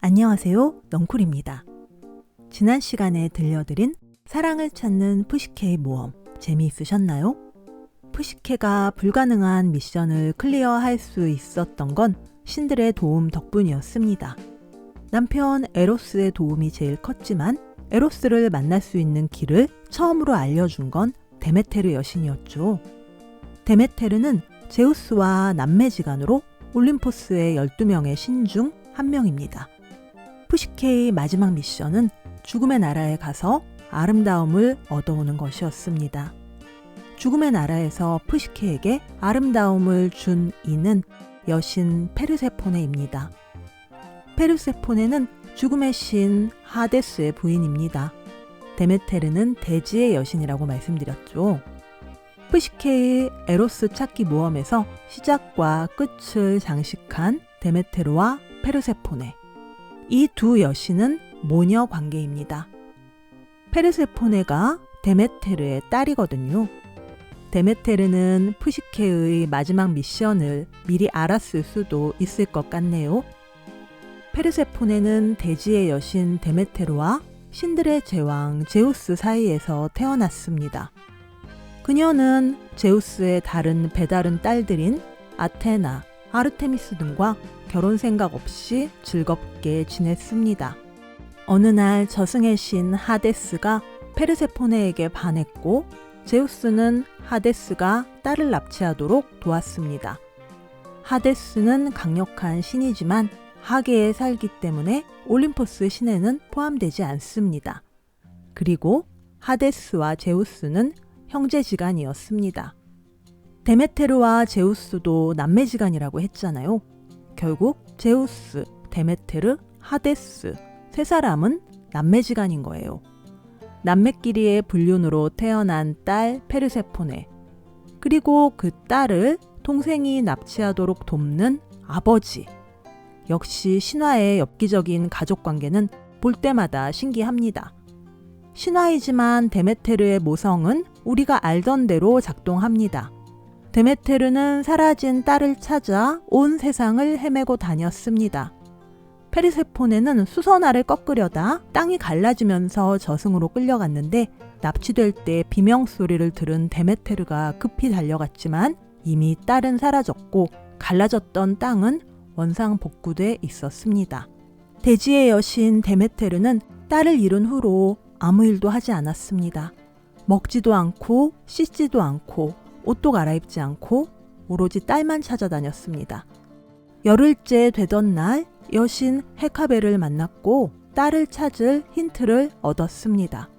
안녕하세요. 넝쿨입니다. 지난 시간에 들려드린 사랑을 찾는 푸시케의 모험 재미있으셨나요? 푸시케가 불가능한 미션을 클리어할 수 있었던 건 신들의 도움 덕분이었습니다. 남편 에로스의 도움이 제일 컸지만 에로스를 만날 수 있는 길을 처음으로 알려준 건 데메테르 여신이었죠. 데메테르는 제우스와 남매지간으로 올림포스의 12명의 신 중 한 명입니다. 푸시케의 마지막 미션은 죽음의 나라에 가서 아름다움을 얻어오는 것이었습니다. 죽음의 나라에서 푸시케에게 아름다움을 준 이는 여신 페르세포네입니다. 페르세포네는 죽음의 신 하데스의 부인입니다. 데메테르는 대지의 여신이라고 말씀드렸죠. 푸시케의 에로스 찾기 모험에서 시작과 끝을 장식한 데메테르와 페르세포네. 이 두 여신은 모녀 관계입니다. 페르세포네가 데메테르의 딸이거든요. 데메테르는 푸시케의 마지막 미션을 미리 알았을 수도 있을 것 같네요. 페르세포네는 대지의 여신 데메테르와 신들의 제왕 제우스 사이에서 태어났습니다. 그녀는 제우스의 다른 배다른 딸들인 아테나, 아르테미스 등과 결혼 생각 없이 즐겁게 지냈습니다. 어느 날 저승의 신 하데스가 페르세포네에게 반했고 제우스는 하데스가 딸을 납치하도록 도왔습니다. 하데스는 강력한 신이지만 하계에 살기 때문에 올림포스 신에는 포함되지 않습니다. 그리고 하데스와 제우스는 형제지간이었습니다. 데메테르와 제우스도 남매지간이라고 했잖아요. 결국 제우스, 데메테르, 하데스 세 사람은 남매지간인 거예요. 남매끼리의 불륜으로 태어난 딸 페르세포네 그리고 그 딸을 동생이 납치하도록 돕는 아버지 역시 신화의 엽기적인 가족 관계는 볼 때마다 신기합니다. 신화이지만 데메테르의 모성은 우리가 알던 대로 작동합니다. 데메테르는 사라진 딸을 찾아 온 세상을 헤매고 다녔습니다. 페르세포네는 수선화를 꺾으려다 땅이 갈라지면서 저승으로 끌려갔는데 납치될 때 비명 소리를 들은 데메테르가 급히 달려갔지만 이미 딸은 사라졌고 갈라졌던 땅은 원상 복구돼 있었습니다. 대지의 여신 데메테르는 딸을 잃은 후로 아무 일도 하지 않았습니다. 먹지도 않고 씻지도 않고 옷도 갈아입지 않고 오로지 딸만 찾아다녔습니다. 열흘째 되던 날 여신 헤카베를 만났고 딸을 찾을 힌트를 얻었습니다.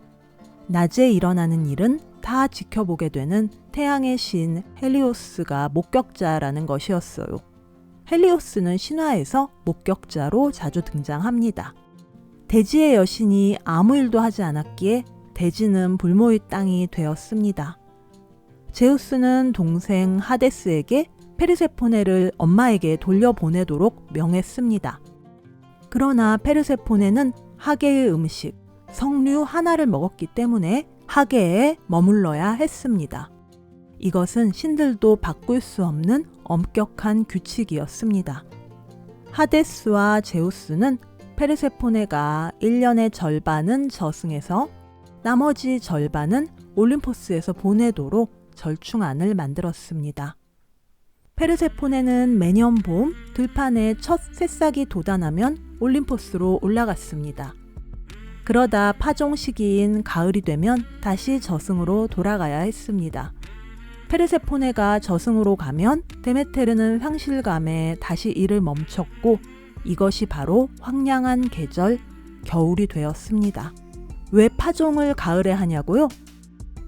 낮에 일어나는 일은 다 지켜보게 되는 태양의 신 헬리오스가 목격자라는 것이었어요. 헬리오스는 신화에서 목격자로 자주 등장합니다. 대지의 여신이 아무 일도 하지 않았기에 대지는 불모의 땅이 되었습니다. 제우스는 동생 하데스에게 페르세포네를 엄마에게 돌려보내도록 명했습니다. 그러나 페르세포네는 하계의 음식, 석류 하나를 먹었기 때문에 하계에 머물러야 했습니다. 이것은 신들도 바꿀 수 없는 엄격한 규칙이었습니다. 하데스와 제우스는 페르세포네가 1년의 절반은 저승에서 나머지 절반은 올림포스에서 보내도록 절충안을 만들었습니다. 페르세포네는 매년 봄 들판에 첫 새싹이 돋아나면 올림포스로 올라갔습니다. 그러다 파종 시기인 가을이 되면 다시 저승으로 돌아가야 했습니다. 페르세포네가 저승으로 가면 데메테르는 상실감에 다시 일을 멈췄고 이것이 바로 황량한 계절 겨울이 되었습니다. 왜 파종을 가을에 하냐고요?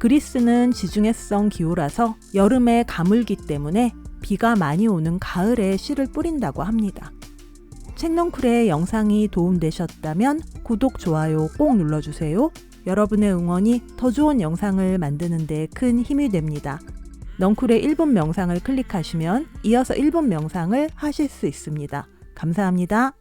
그리스는 지중해성 기후라서 여름에 가물기 때문에 비가 많이 오는 가을에 씨를 뿌린다고 합니다. 책넝쿨의 영상이 도움되셨다면 구독, 좋아요 꼭 눌러주세요. 여러분의 응원이 더 좋은 영상을 만드는 데 큰 힘이 됩니다. 넝쿨의 1분 명상을 클릭하시면 이어서 1분 명상을 하실 수 있습니다. 감사합니다.